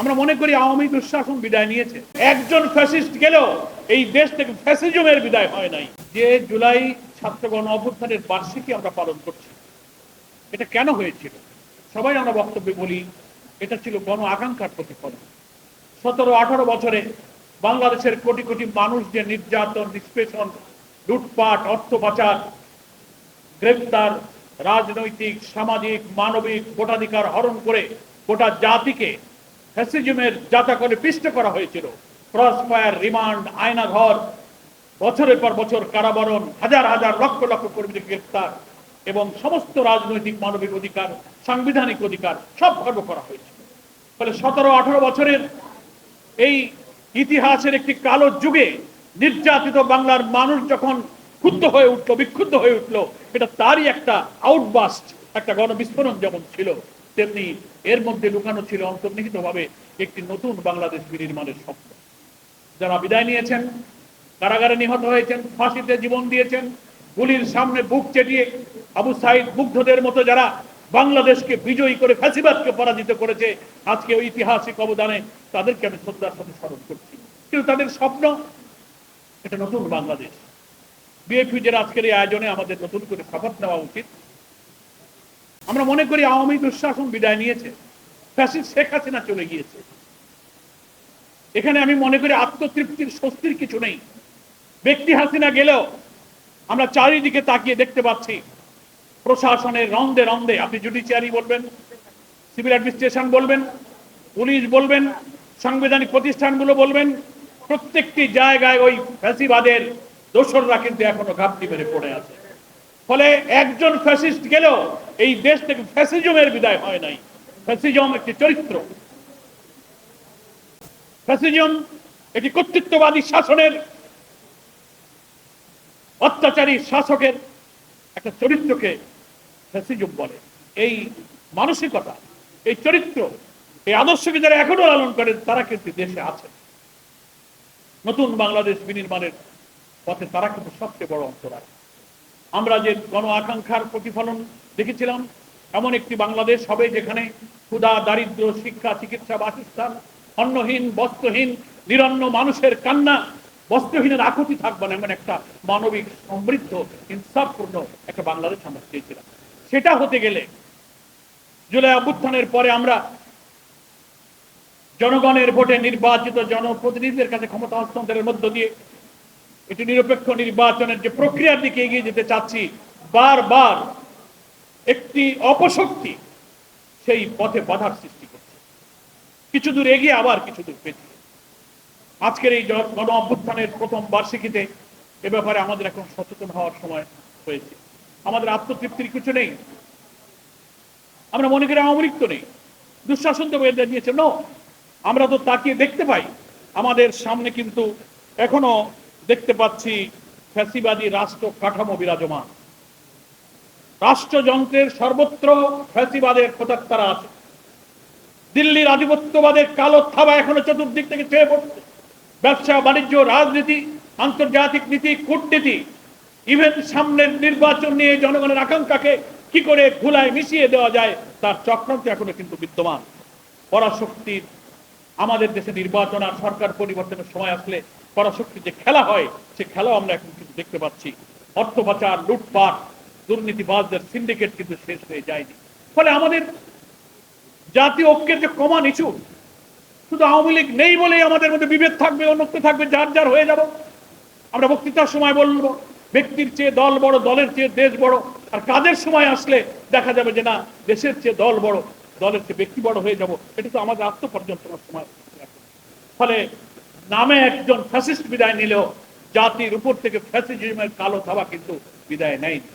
আমরা মনে করি আওয়ামী দুঃশাসন বিদায় নিয়েছে। একজন ফ্যাসিস্ট গেলেও এই দেশ থেকে ফ্যাসিজমের বিদায় হয় নাই। যে জুলাই ছাত্র গণ অভ্যুত্থানের বার্ষিকী আমরা পালন করছি, এটা কেন হয়েছিল? সবাই আমরা বক্তব্যে বলি, এটা ছিল গণ আকাঙ্ক্ষার প্রতিফলন। সতেরো আঠারো বছরে বাংলাদেশের কোটি কোটি মানুষ যে নির্যাতন নিষ্পেষণ লুটপাট, অর্থ পাচার, গ্রেপ্তার, রাজনৈতিক, সামাজিক, মানবিক, ভোটাধিকার হরণ করে গোটা জাতিকে ফ্যাসিজমের যাতা করে পিষ্ট করা হয়েছিল। ক্রস ফায়ার রিমান্ড আয়নাঘর, বছরের পর বছর কারাবরণ, হাজার হাজার লক্ষ লক্ষ কর্মীদের গ্রেপ্তার এবং সমস্ত রাজনৈতিক মানবিক অধিকার, সাংবিধানিক অধিকার সব খর্ব করা হয়েছিল। ফলে সতেরো আঠারো বছরের এই ইতিহাসের একটি কালো যুগে নির্যাতিত বাংলার মানুষ যখন ক্ষুব্ধ হয়ে উঠল, বিক্ষুব্ধ হয়ে উঠল, এটা তারই একটা আউটবাস্ট একটা গণবিস্ফোরণ যেমন ছিল। তেমনি এর মধ্যে লুকানো ছিল অন্তর্নিহিত ভাবে একটি নতুন বাংলাদেশ বিনির্মাণের স্বপ্ন। যারা বিদায় নিয়েছেন, কারাগারে নিহত হয়েছেন, ফাঁসিতে জীবন দিয়েছেন, গুলির সামনে বুক চেটিয়ে আবু সাইদ মুগ্ধদের মতো যারা বাংলাদেশকে বিজয়ী করে ফ্যাসিবাদকে পরাজিত করেছে, আজকে ওই ঐতিহাসিক অবদানে তাদেরকে আমি শ্রদ্ধার সাথে স্মরণ করছি। কিন্তু তাদের স্বপ্ন, এটা নতুন বাংলাদেশ। বিএপিজের আজকের এই আয়োজনে আমাদের নতুন করে শপথ নেওয়া উচিত। আমরা মনে করি আওয়ামী দুঃশাসন বিদায় নিয়েছে। ফ্যাসিস্ট শেখ হাসিনা চলে গিয়েছে। এখানে আমি মনে করি আত্মতৃপ্তির স্বস্তির কিছু নেই। ব্যক্তি হাসিনা গেলেও আমরা চারিদিকে তাকিয়ে দেখতে পাচ্ছি প্রশাসনের রন্দে রন্দে। আপনি জুডিশিয়ারি বলবেন, সিভিল অ্যাডমিনিস্ট্রেশন বলবেন, পুলিশ বলবেন, সাংবিধানিক প্রতিষ্ঠানগুলো বলবেন, প্রত্যেকটি জায়গায় ওই ফ্যাসিবাদের দোসররা কিন্তু এখনও ঘাপটি মেরে পড়ে আছে। ফলে একজন ফ্যাসিস্ট গেলেও এই দেশ থেকে ফ্যাসিজমের বিদায় হয় নাই। ফ্যাসিজম একটি চরিত্র। ফ্যাসিজম একটি কর্তৃত্ববাদী শাসনের, অত্যাচারী শাসকের একটা চরিত্রকে ফ্যাসিজম বলে। এই মানসিকতা, এই চরিত্র, এই আদর্শকে যারা এখনও লালন করেন, তারা কিন্তু দেশে আছেন নতুন বাংলাদেশ বিনির্মাণের পথে তারা কিন্তু সবচেয়ে বড় অন্তরায় আমরা যে গণ আকাঙ্ক্ষার প্রতিফলন দেখেছিলাম, এমন একটি বাংলাদেশ হবে যেখানে ক্ষুধা, দারিদ্র, শিক্ষা, চিকিৎসা, বাসস্থান, অন্নহীন, বস্ত্রহীন, নিরন্ন মানুষের কান্না বস্ত্রহীনের আকুতি থাকবে না, এমন একটা মানবিক সমৃদ্ধ, ইনসাফপূর্ণ একটা বাংলাদেশ আমরা চেয়েছিলাম। সেটা হতে গেলে জুলাই অভ্যুত্থানের পরে আমরা জনগণের ভোটে নির্বাচিত জনপ্রতিনিধিদের কাছে ক্ষমতা হস্তান্তরের মধ্য দিয়ে এটি নিরপেক্ষ নির্বাচনের যে প্রক্রিয়ার দিকে এগিয়ে যেতে চাচ্ছি, বারবার একটি অপশক্তি সেই পথে বাধার সৃষ্টি করছে। কিছু দূর এগিয়ে আবার কিছু দূর পেছিয়ে আজকের এই গণ অভ্যুত্থানের প্রথম বার্ষিকীতে এ ব্যাপারে আমাদের এখন সচেতন হওয়ার সময় হয়েছে। আমাদের আত্মতৃপ্তির কিছু নেই। আমরা মনে করি আওয়ামী তো নেই। দুঃশাসন তো বেঁধে দিয়েছে নো আমরা তো তাকিয়ে দেখতে পাই। আমাদের সামনে কিন্তু এখনও দেখতে পাচ্ছি ফ্যাসিবাদী রাষ্ট্র কাঠামো বিরাজমান। রাষ্ট্রযন্ত্রের সর্বত্র ফ্যাসিবাদের খোঁচাত্তারা আছে। দিল্লির আধিপত্যবাদের কালো থাবা এখনও চতুর্দিক থেকে চেয়ে পড়ছে। ব্যবসা, বাণিজ্য, রাজনীতি, আন্তর্জাতিক নীতি, কূটনীতি ইভেন সামনের নির্বাচন নিয়ে জনগণের আকাঙ্ক্ষাকে কি করে ধুলায় মিশিয়ে দেওয়া যায়, তার চক্রান্ত এখনও কিন্তু বিদ্যমান। পরাশক্তির আমাদের দেশে নির্বাচন আর সরকার পরিবর্তনের সময় আসলে পরাশক্তির যে খেলা হয়, সে খেলাও আমরা এখন কিন্তু দেখতে পাচ্ছি। অর্থ পাচার, লুটপাট, দুর্নীতিবাজদের সিন্ডিকেট কিন্তু শেষ হয়ে যায়নি। ফলে আমাদের জাতীয় ঐক্যের যে কমান ইস্যু শুধু আওয়ামী লীগ নেই বলেই আমাদের মধ্যে বিভেদ থাকবে অন্যত্ব থাকবে, যার যার হয়ে যাব। আমরা বক্তৃতার সময় বলব, ব্যক্তির চেয়ে দল বড়, দলের চেয়ে দেশ বড়, আর কাজের সময় আসলে দেখা যাবে যে না, দেশের চেয়ে দল বড়, দলের চেয়ে ব্যক্তি বড় হয়ে যাব। এটা তো আমাদের আত্মপর্যন্তনার সময়। ফলে নামে একজন ফ্যাসিস্ট বিদায় নিলেও জাতির উপর থেকে ফ্যাসিজমের কালো থাবা কিন্তু বিদায় নেয়নি।